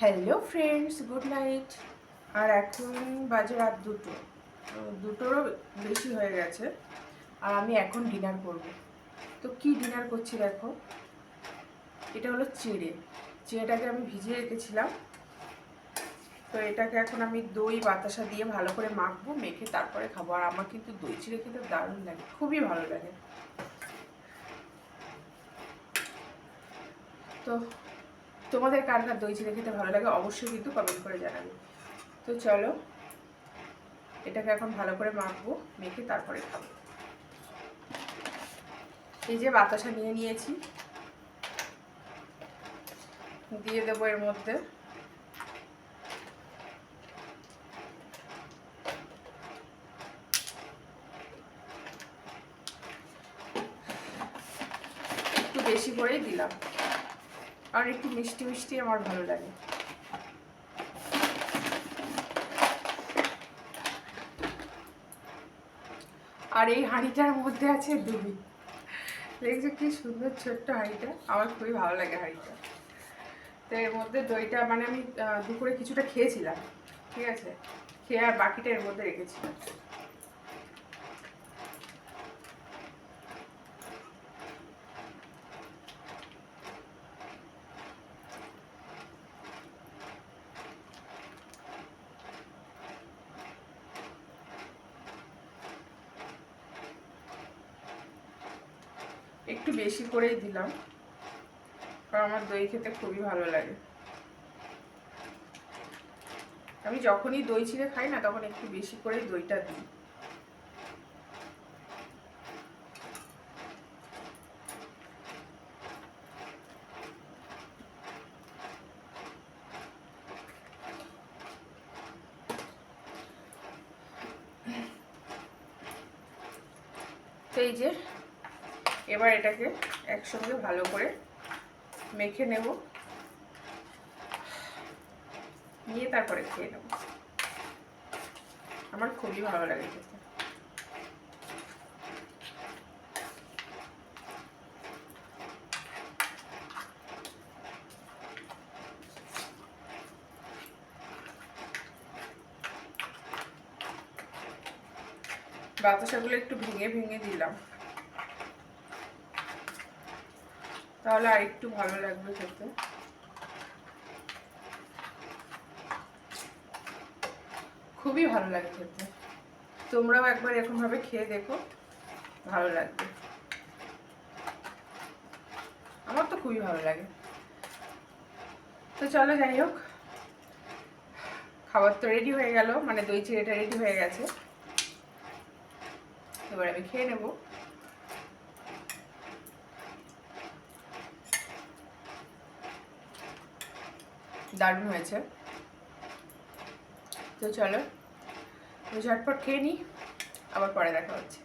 Hello friends good night আর এখন বাজে রাত দুটো। দুটোরও বেশি হয়ে গেছে। আর আমি এখন ডিনার করব। তো কি ডিনার করছি দেখো? এটা হলো চিড়ে। চিড়েটাকে আমি ভিজিয়ে রেখেছিলাম। তো এটাকে এখন আমি দই, বাতাসা দিয়ে ভালো করে মাখবো, মেখে তারপরে খাব। আর আমার কিন্তু দই চিড়ে খেতে দারুণ লাগে। খুবই ভালো লাগে। তো তোমাদের কার কার দই চিড়ে খেতে ভালো লাগে অবশ্যই কিন্তু কমেন্ট করে জানাবে। তো চলো, এটাকে এখন ভালো করে মাখবো, মেখে তারপরে খাব। এই যে বাতাসা নিয়ে নিয়েছি, দিয়ে দেবো এর মধ্যে। একটু বেশি করেই দিলাম। আর একটু মিষ্টি মিষ্টি আমার ভালো লাগে। আর এই হাঁড়িটার মধ্যে আছে দই দেখছ কি সুন্দর ছোট্ট হাঁড়িটা? আমার খুবই ভালো লাগে হাঁড়িটা। তো এর মধ্যে দইটা মানে আমি দুপুরে কিছুটা খেয়েছিলাম। ঠিক আছে? খেয়ে আর বাকিটা এর মধ্যে রেখেছিলাম। একটু বেশি করেই দিলাম। কারণ আমার দই খেতে খুবই ভালো লাগে। আমি যখনই দই চিড়ে খাই না, তখন একটু বেশি করেই দইটা দিই। এই যে এবার এটাকে একসঙ্গে ভালো করে মেখে নেব। নিয়ে তারপরে খেয়ে নেব। আমার খুবই ভালো লাগে খেতে। বাতাসাগুলো একটু ভেঙে ভেঙে দিলাম। তাহলে আর একটু ভালো লাগবে খেতে। খুবই ভালো লাগে খেতে। তোমরাও একবার এরকমভাবে খেয়ে দেখো, ভালো লাগবে। আমার তো খুবই ভালো লাগে। তো চলো যাই হোক, খাবার তো রেডি হয়ে গেল মানে দই চিড়েটা রেডি হয়ে গেছে। এবার আমি খেয়ে নেব। দারুণ হয়েছে। তো চলো ঝটপট খেয়ে নিই আবার পরে দেখা হচ্ছে।